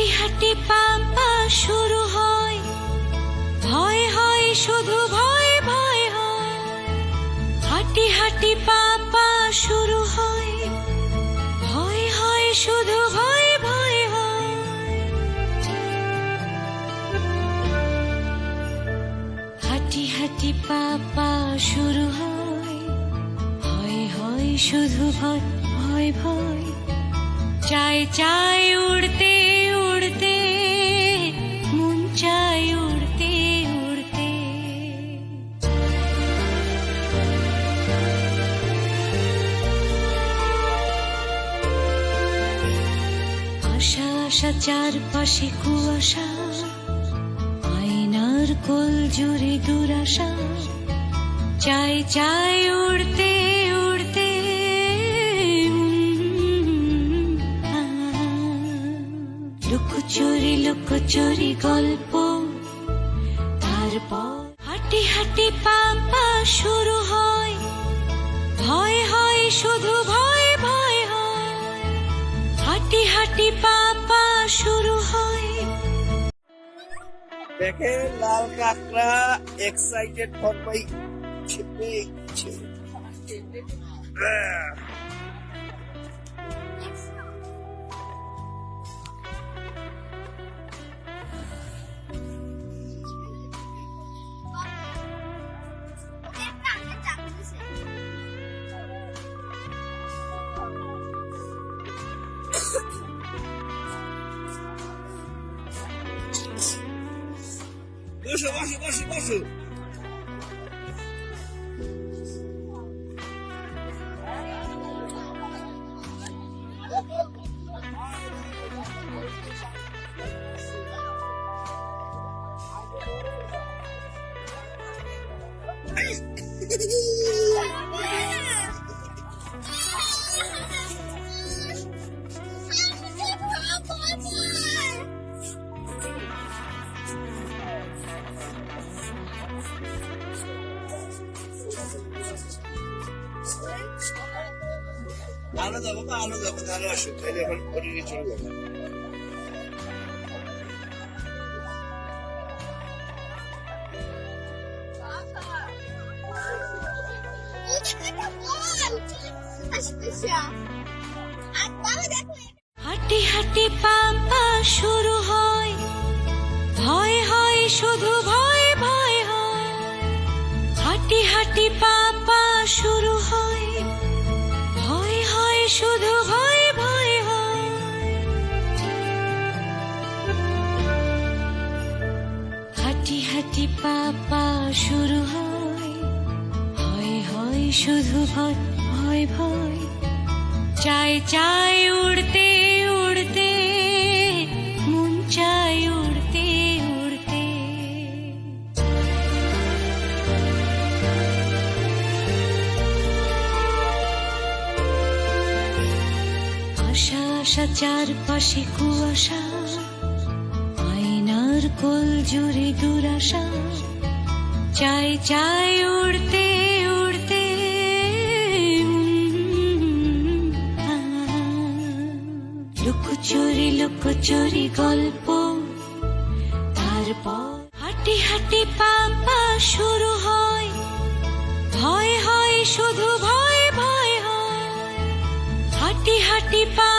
হাঁটি হাঁটি পাম্পা শুরু হয়। ভয় হয়, শুধু ভয় ভয় হয়। হাঁটি হাঁটি পাম্পা শুরু হয়। ভয় হয়, শুধু ভয় ভয় হয়। হাঁটি হাঁটি পাপা শুরু হয়। ভয় হয়, শুধু ভয় ভয় ভয়। চাই উড়তে উড়তে আশা চারপাশে কুয়াশা, আয়নার কোল জুড়ে দুরাশা। চাই চাই উড়তে উড়তে। লুকোচুরি লুকোচুরি গল্প। তারপর হাঁটি হাঁটি পাপা শুরু হয়। ভয়, হয়, শুধু ভয় ভয়, হয়। হাঁটি হাঁটি পাপা দেখেন লাল কাঁকড়া এক্সাইটেড ফর মাই 握手握手握手握手 আলো যাব বা আলো যাব তাহলে এখন চলে যাব। হাঁটি হাঁটি পাপা শুরু হয়। ভয় হয়, শুধু ভয় ভয় হয়। হাঁটি হাঁটি পাপা হাঁটি পাপা শুরু হয় ভয় হয় শুধু ভয় ভয় ভয়। চাই চাই উড়তে উড়তে, মন চাই উড়তে উড়তে। আশা আশা, চারপাশে কুয়াশা কোল জুড়ে দুরাশা। চাই চাই উড়তে উড়তে। লুকোচুরি লুকোচুরি গল্প। তারপর হাঁটি হাঁটি পাপা শুরু হয়। ভয় হয়, শুধু ভয় ভয়, হয়। হাঁটি হাঁটি হয়